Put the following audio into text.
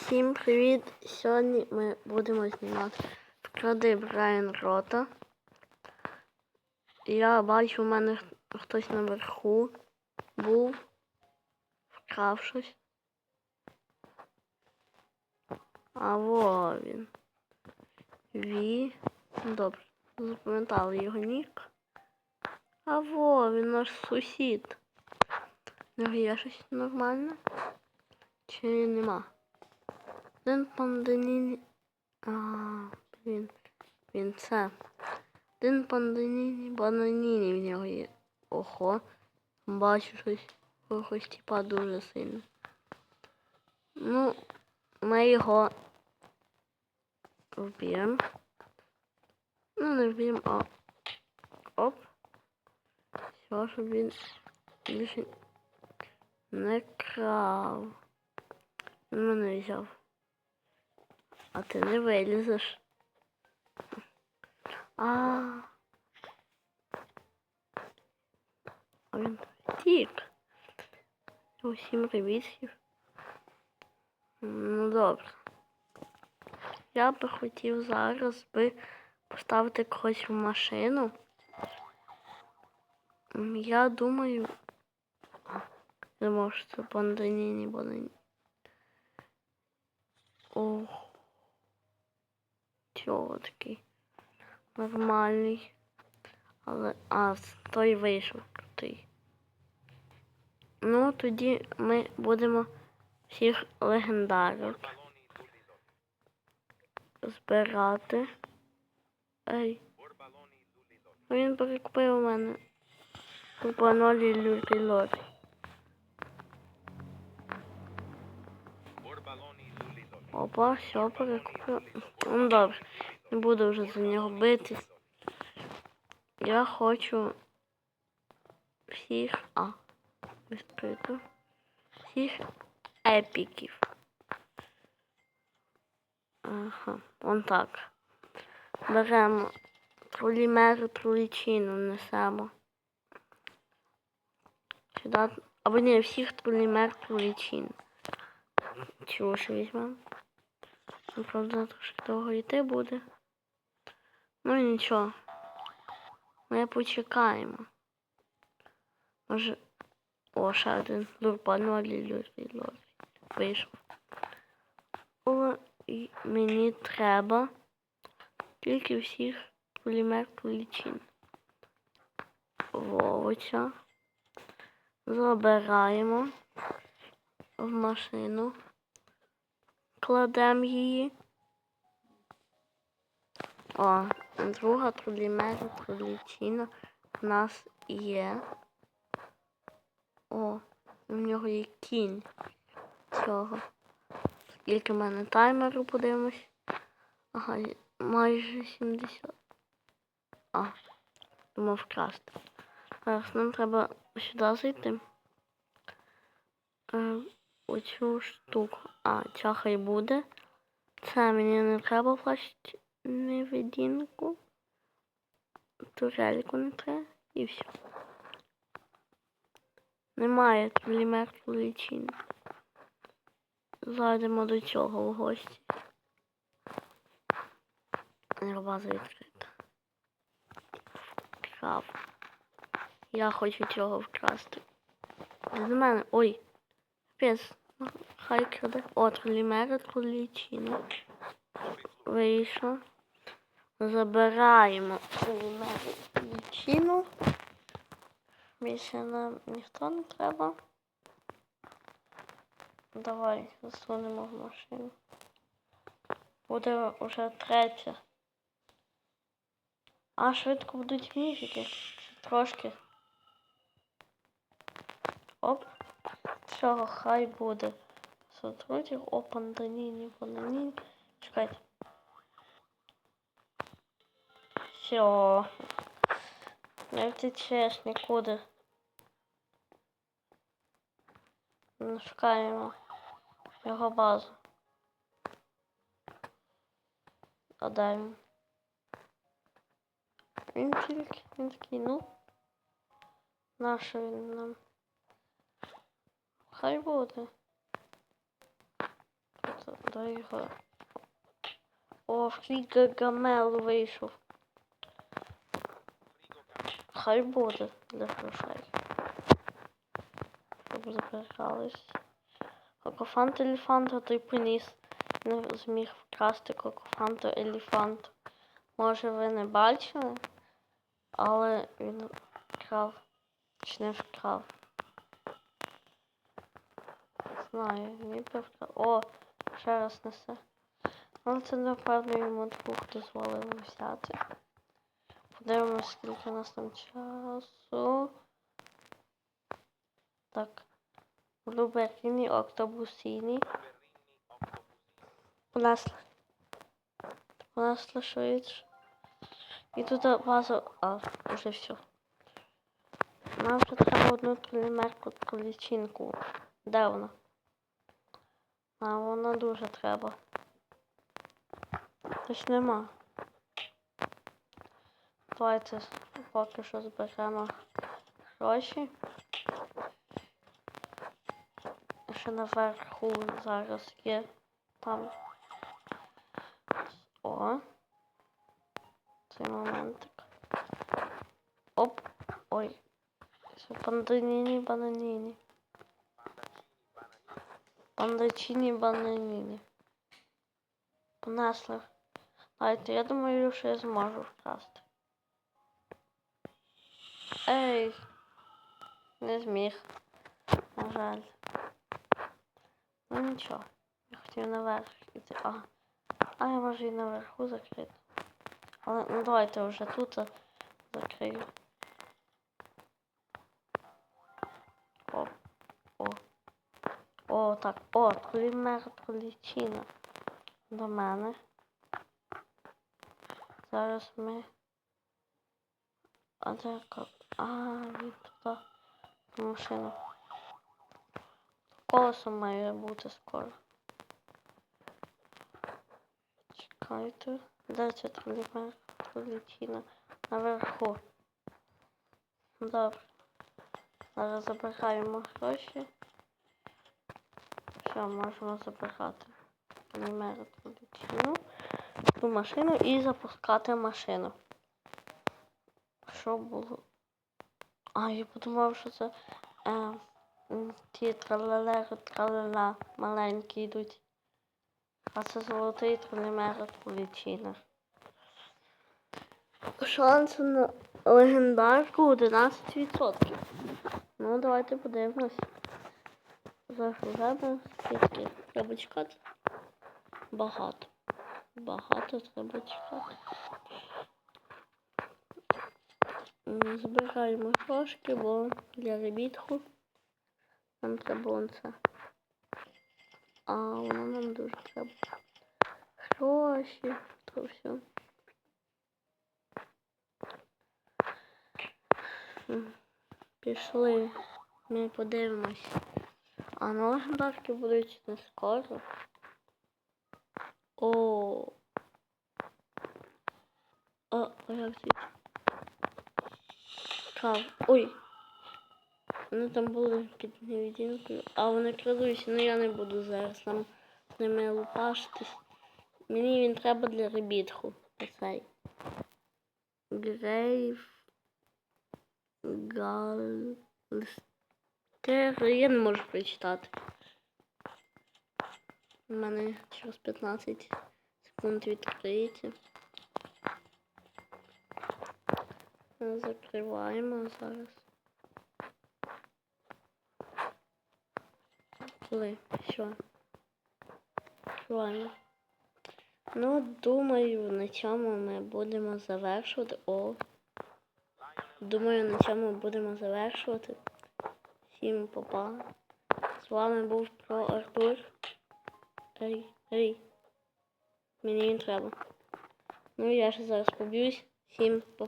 Всім привіт! Сьогодні ми будемо знімати вкради Брайан Рота. Я бачу, у мене хтось наверху був, вкрав щось. А во він. Ві. Ну, Добре, запам'ятали його нік. А во, він наш сусід. Є щось нормальне? Чи нема? Один панданіні. А, блін. Він це. Один панданіні бананіні в нього є. Ого. Бачу щось. Якогось типа дуже сильно. Ну, ми його вб'ємо. Ну, не вб'ємо, а. Оп. Все, щоб він більше не крав. Він мене взяв. А ти не вилізеш. А. Він втік. Усім привітів. Ну добре. Я би хотів зараз би поставити когось в машину. Я думаю. Не можу це банданіні банані. Ох. Чого такий? Нормальний. Але. А, той вийшов крутий. Ну, тоді ми будемо всіх легендарок збирати. Ей. Він перекупив у мене. Купа нолі люлі лорі. Опа, все перекупив. Ну добре, не буду вже за нього битись. Я хочу всіх. А, відкрито. Всіх епіків. Ага, вон так. Беремо трулімеру, трулічину несемо. Сюди. Або ні, всіх трулімер, трулічин. Чого ж візьмемо? Ну, правда, трошки довго йти буде. Ну нічого. Ми почекаємо. Може. О, ще один люрі лорі. Вийшов. О, мені треба тільки всіх полімер полічин. Вовоча. Забираємо в машину. Кладемо її. О, друга трулімера трулічина в нас є. О, у нього є кінь цього. Скільки в мене таймеру подивимось. Ага, майже 70. А, думав вкрасти. Зараз нам треба сюди зайти. Оцю штуку. А, ця хай буде. Це мені не треба плащити невидінку. Турельку не треба і все. Немає полімер лічин. Зайдемо до цього в гості. База відкрита. Вкрав. Я хочу цього вкрасти. До мене. Ой. Пес. Хай краде. О, тролімера тролічину. Вийшло. Забираємо тролімеру тролічину. Більше нам ніхто не треба. Давай засунемо в машину. Буде вже третя. А швидко будуть міфіки. Трошки. Оп. Цього хай буде. Сотрудник. О, панданіні, панданіні. Чекайте. Все. Не втечеш нікуди. Ну, Шукаємо його базу. Де він? Тільки, він такий, ну. Нащо він нам? Хай буде. До його. О, Фріга Гамел вийшов. Хай буде для грошей. Щоб забирались. Кокофант елефанта той приніс. Не зміг вкрасти кокофанту елефант. Може ви не бачили, але він вкрав. Чи не вкрав. Знаю, ніби вкрав. О, ще раз несе. Ну, це напевно йому двох дозволили взяти. Подивимось, скільки у нас там часу. Так. Блуберіні, октобусіні. Понесли. Понесли швидше. І тут база. А, вже все. Нам вже одну полімерку лічинку. Де вона? А, вона дуже треба. Тож нема. Давайте поки що зберемо гроші. Ще наверху зараз є там. О. Цей моментик. Оп. Ой. Це банданіні бананіні. Бандачині бананіні. Понесли. Давайте, я думаю, що я зможу вкрасти. Ей. Не зміг. На жаль. Ну нічого. Я хотів наверх іти. А. А я можу і наверху закрити. Але ну давайте вже тут закрию. О, так. О, полімер пролічина. До мене. Зараз ми. А де ко- А, він туди. Машину. Колесо має бути скоро. Чекайте. Де це полімер пролічина? Наверху. Добре. Зараз забираємо гроші. Все, забирати полімер пролічину ту машину і запускати машину. Що було? А, я подумав, що це е, ті тралелери, тралела маленькі йдуть. А це золотий тралемер полічина. Шанс на легендарку 11%. Ну, давайте подивимось. Загрузимо скільки. Треба чекати. Багато. Багато треба чекати. Збираємо трошки, бо для ребітку нам треба це. А воно нам дуже треба. Гроші, то все. Пішли. Ми подивимось. А ножнарки будуть не скоро. О. О, як це? Кав. Ой. Вони там були під невідінкою. А вони крадуться, ну я не буду зараз там з ними лупашитись. Мені він треба для ребітху. Оцей. Грейв. Галстер. Я не можу прочитати. У мене через 15 секунд відкриється. Закриваємо зараз. Коли? Що? Закриваємо. Ну, думаю, на цьому ми будемо завершувати. О. Думаю, на цьому будемо завершувати. Всім попа. З вами був про Артур. Ей, ей. Мені він треба. Ну я ще зараз поб'юсь. Всім па